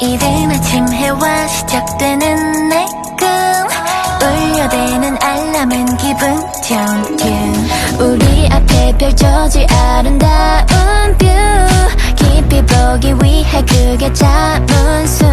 이른 아침 해와 시작되는 내 꿈 울려대는 알람은 기분 좋은 튜 우리 앞에 펼쳐질 아름다운 뷰. 깊이 보기 위해 그게 잡은 숨